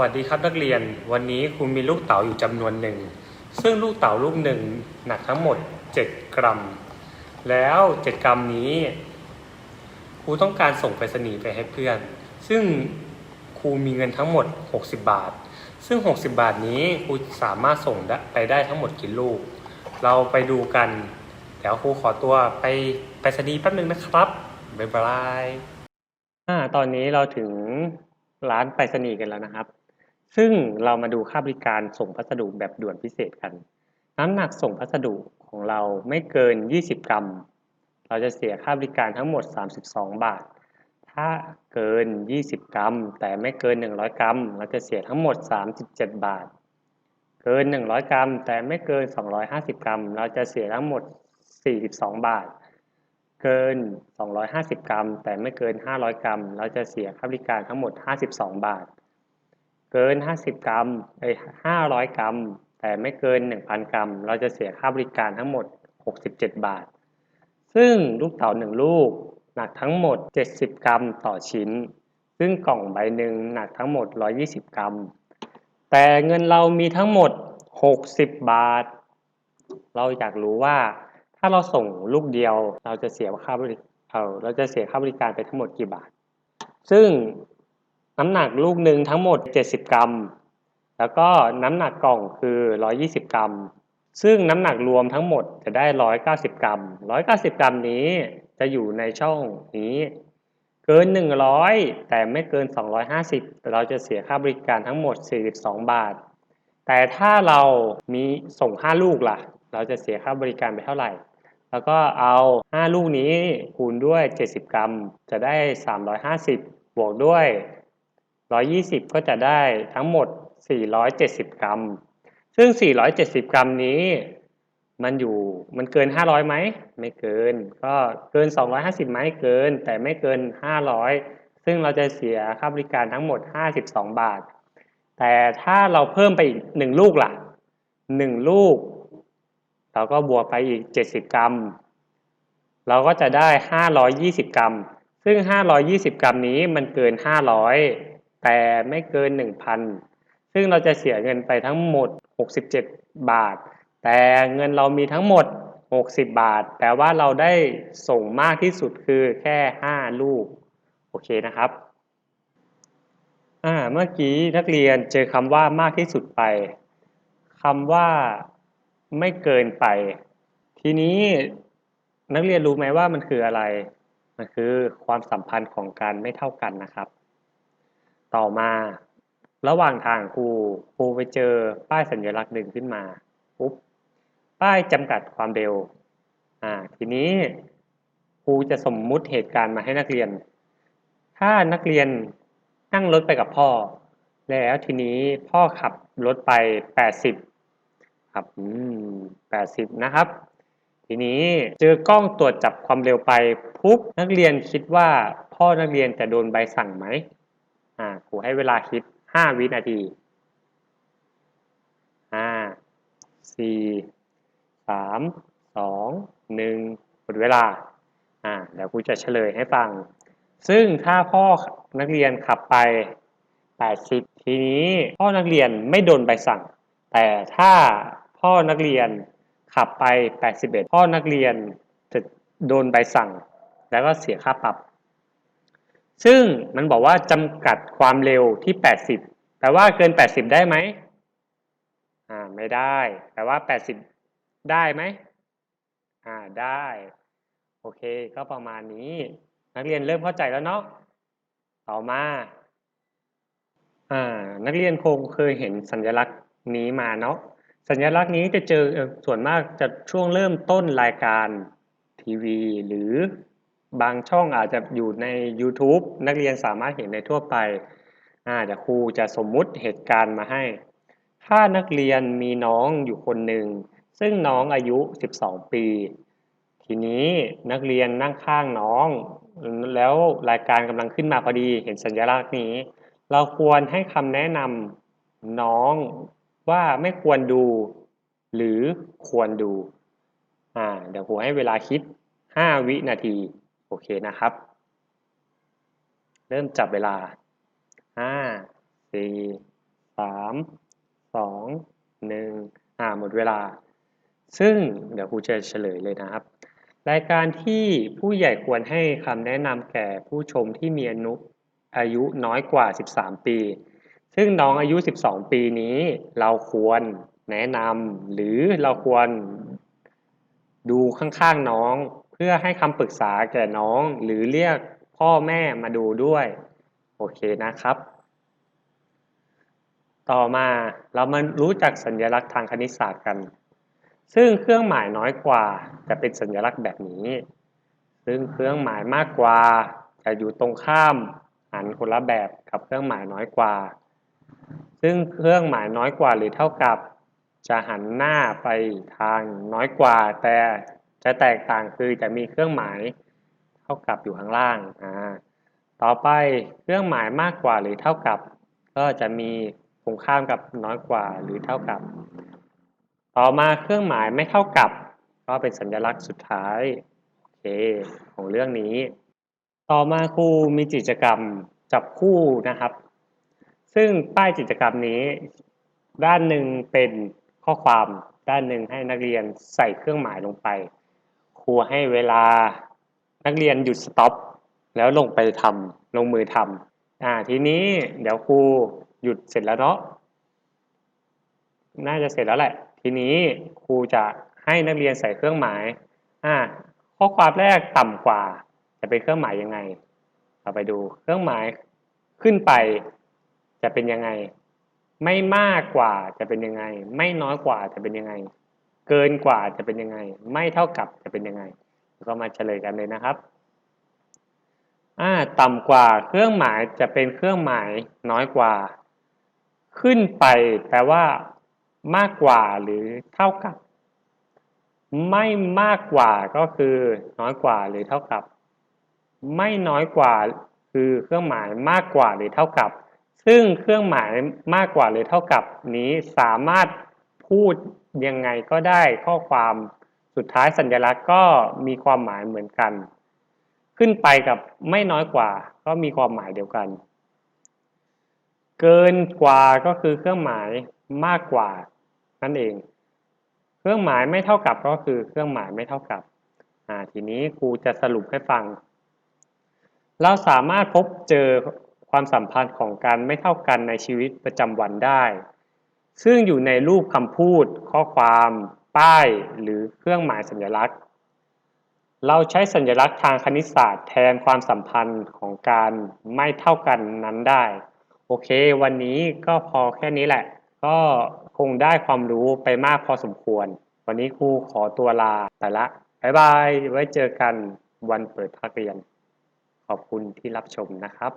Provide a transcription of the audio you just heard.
วัสดีครับนักเรียน วันนี้ครูมีลูกเต๋าอยู่จำนวนหนึ่ง ซึ่งลูกเต๋าลูกหนึ่งหนักทั้งหมด 7 กรัม แล้ว 7 กรัมนี้ครูต้องการส่งไปรษณีย์ไปให้เพื่อน ซึ่งครูมีเงินทั้งหมด 60 บาท ซึ่ง 60 บาทนี้ครูสามารถส่งได้ไปได้ทั้งหมดกี่ลูก เราไปดูกันเดี๋ยวครูขอตัวไปไปรษณีย์แป๊บนึงนะครับบ๊ายบายตอนนี้เราถึงร้านไปรษณีย์กันแล้วนะครับ ซึ่งเรามาดูค่าบริการส่งพัสดุแบบด่วนพิเศษกัน น้ำหนักส่งพัสดุของเราไม่เกิน 20 กรัม เราจะเสียค่าบริการทั้งหมด 32 บาท ถ้าเกิน 20 กรัม แต่ไม่เกิน 100 กรัม เราจะเสียทั้งหมด 37 บาท เกิน 100 กรัม แต่ไม่เกิน 250 กรัม เราจะเสียทั้งหมด 42 บาท เกิน 250 กรัม แต่ไม่เกิน 500 กรัม เราจะเสียค่าบริการทั้งหมด 52 บาท เกิน 50 กรัมเอ้500กรัม แต่ไม่เกิน 1,000 กรัม เราจะเสียค่าบริการทั้งหมด 67 บาท ซึ่งลูกเต๋าหนึ่งลูก หนักทั้งหมด 70 กรัมต่อชิ้น ซึ่งกล่องใบหนึ่งหนักทั้งหมด 120 กรัม แต่เงินเรามีทั้งหมด 60 บาท เราอยากรู้ว่าถ้าเราส่งลูกเดียวเราจะเสียค่าบริเเราจะเสียค่าบริการไปทั้งหมดกี่บาท ซึ่ง น้ำหนักลูกหนึ่งทั้งหมด 70 กรัม แล้วก็น้ำหนักกล่องคือ 120 กรัม ซึ่งน้ำหนักรวมทั้งหมดจะได้ 190 กรัม 190 กรัมนี้จะอยู่ในช่องนี้ เกิน 100 แต่ไม่เกิน 250 เราจะเสียค่าบริการทั้งหมด 42 บาท แต่ถ้าเรามีส่ง 5 ลูกล่ะ เราจะเสียค่าบริการไปเท่าไหร่ แล้วก็เอา 5 ลูกนี้คูณด้วย 70 กรัม จะได้ 350 บวกด้วย 120 ก็จะได้ทั้งหมด 470 กรัม ซึ่ง 470 กรัมนี้ มันอยู่มันเกิน 500ไหมไม่เกิน ก็เกิน 250ไหมเกิน แต่ไม่เกิน 500 ซึ่งเราจะเสียค่าบริการทั้งหมด 52 บาท แต่ถ้าเราเพิ่มไปอีก 1 ลูกล่ะ 1 ลูก เราก็บวกไปอีก 70 กรัม เราก็จะได้ 520 กรัม ซึ่ง 520 กรัมนี้มันเกิน 500 แต่ไม่เกิน 1,000 ซึ่งเราจะเสียเงินไปทั้งหมด 67 บาท แต่เงินเรามีทั้งหมด 60 บาทแปลว่าเราได้ส่งมากที่สุดคือแค่ 5 ลูก โอเคนะครับอ่าเมื่อกี้นักเรียนเจอคำว่ามากที่สุดไปคำว่าไม่เกินไป ทีนี้นักเรียนรู้ไหมว่ามันคืออะไร มันคือความสัมพันธ์ของการไม่เท่ากันนะครับ ต่อมา ระหว่างทางครูครูไปเจอป้ายสัญลักษณ์หนึ่งขึ้นมาปุ๊บป้ายจำกัดความเร็วอ่าทีนี้ครูจะสมมุติเหตุการณ์มาให้นักเรียน ถ้านักเรียนนั่งรถไปกับพ่อ แล้วทีนี้พ่อขับรถไป 80 ครับอืม80 นะครับ ทีนี้เจอกล้องตรวจจับความเร็วไปปุ๊บนักเรียนคิดว่าพ่อนักเรียนจะโดนใบสั่งไหม อ่าครูให้เวลาคิด5วินาทีห้าสี่สามสองหนึ่งหมดเวลาอ่าเดี๋ยวครูจะเฉลยให้ฟัง ซึ่งถ้าพ่อนักเรียนขับไป 80 ทีนี้พ่อนักเรียนไม่โดนใบสั่ง แต่ถ้าพ่อนักเรียนขับไป 81 พ่อนักเรียนจะโดนใบสั่ง แล้วก็เสียค่าปรับ ซึ่งมันบอกว่าจำกัดความเร็วที่ 80แต่ว่าเกิน 80 ได้ไหมอ่าไม่ได้แต่ว่า 80 ได้ไหมอ่าได้ โอเค ก็ประมาณนี้ นักเรียนเริ่มเข้าใจแล้วเนาะต่อมาอ่านักเรียนคงเคยเห็นสัญลักษณ์นี้มาเนาะสัญลักษณ์นี้จะเจอส่วนมากจะช่วงเริ่มต้นรายการทีวี หรือ บางช่องอาจจะอยู่ใน YouTube นักเรียนสามารถเห็นในทั่วไปอ่าเดี๋ยวครูจะสมมุติเหตุการณ์มาให้ ถ้านักเรียนมีน้องอยู่คนหนึ่ง ซึ่งน้องอายุ 12 ปี ทีนี้นักเรียนนั่งข้างน้อง แล้วรายการกำลังขึ้นมาพอดี เห็นสัญลักษณ์นี้ เราควรให้คำแนะนำน้องว่าไม่ควรดู หรือควรดูอ่าเดี๋ยวผมให้เวลาคิด 5 วินาที เคนะครับ เริ่มจับเวลา 5 4สามสองหนึ่งอ่าหมดเวลา ซึ่งเดี๋ยวครูจะเฉลยเลยนะครับ รายการที่ผู้ใหญ่ควรให้คำแนะนำแก่ผู้ชมที่มีอายุอายุน้อยกว่า 13 ปี ซึ่งน้องอายุ 12 ปีนี้เราควรแนะนำหรือเราควรดูข้างๆน้อง เพื่อให้คำปรึกษาแก่น้องหรือเรียกพ่อแม่มาดูด้วย โอเคนะครับ ต่อมาเรามารู้จักสัญลักษณ์ทางคณิตศาสตร์กัน ซึ่งเครื่องหมายน้อยกว่าจะเป็นสัญลักษณ์แบบนี้ ซึ่งเครื่องหมายมากกว่าจะอยู่ตรงข้ามหันคนละแบบกับเครื่องหมายน้อยกว่า ซึ่งเครื่องหมายน้อยกว่าหรือเท่ากับ จะหันหน้าไปทางน้อยกว่า แต่ จะแตกต่างคือจะมีเครื่องหมายเท่ากับอยู่ข้างล่างอ่าต่อไปเครื่องหมายมากกว่าหรือเท่ากับ ก็จะมีตรงข้ามกับน้อยกว่าหรือเท่ากับ ต่อมาเครื่องหมายไม่เท่ากับ ก็เป็นสัญลักษณ์สุดท้ายโอเคของเรื่องนี้ ต่อมาครูมีกิจกรรมจับคู่นะครับ ซึ่งป้ายกิจกรรมนี้ ด้านหนึ่งเป็นข้อความด้านหนึ่งให้นักเรียนใส่เครื่องหมายลงไป ครูให้เวลานักเรียนหยุดสต็อปแล้วลงไปทำลงมือทำอ่าทีนี้เดี๋ยวครูหยุดเสร็จแล้วเนาะน่าจะเสร็จแล้วแหละ ทีนี้ครูจะให้นักเรียนใส่เครื่องหมายอ่าข้อความแรกต่ำกว่า จะเป็นเครื่องหมายยังไง เราไปดูเครื่องหมายขึ้นไป จะเป็นยังไง ไม่มากกว่าจะเป็นยังไง ไม่น้อยกว่าจะเป็นยังไง เกินกว่าจะเป็นยังไง ไม่เท่ากับจะเป็นยังไงแล้วก็มาเฉลยกันเลยนะครับอ่าต่ำกว่าเครื่องหมายจะเป็นเครื่องหมายน้อยกว่า ขึ้นไปแปลว่ามากกว่าหรือเท่ากับ ไม่มากกว่าก็คือน้อยกว่าหรือเท่ากับ ไม่น้อยกว่าคือเครื่องหมายมากกว่าหรือเท่ากับ ซึ่งเครื่องหมายมากกว่าหรือเท่ากับ นี้สามารถ พูดยังไงก็ได้ข้อความสุดท้ายสัญลักษณ์ก็มีความหมายเหมือนกัน ขึ้นไปกับไม่น้อยกว่า ก็มีความหมายเดียวกัน เกินกว่าก็คือเครื่องหมายมากกว่านั่นเอง เครื่องหมายไม่เท่ากับก็คือเครื่องหมายไม่เท่ากับอ่าทีนี้ครูจะสรุปให้ฟัง เราสามารถพบเจอความสัมพันธ์ของการไม่เท่ากันในชีวิตประจำวันได้ ซึ่งอยู่ในรูปคำพูด ข้อความ ป้าย หรือเครื่องหมายสัญลักษณ์ เราใช้สัญลักษณ์ทางคณิตศาสตร์แทนความสัมพันธ์ของการไม่เท่ากันนั้นได้ โอเค วันนี้ก็พอแค่นี้แหละ ก็คงได้ความรู้ไปมากพอสมควร วันนี้ครูขอตัวลาไปละบ๊ายบาย ไว้เจอกันวันเปิดภาคเรียน ขอบคุณที่รับชมนะครับ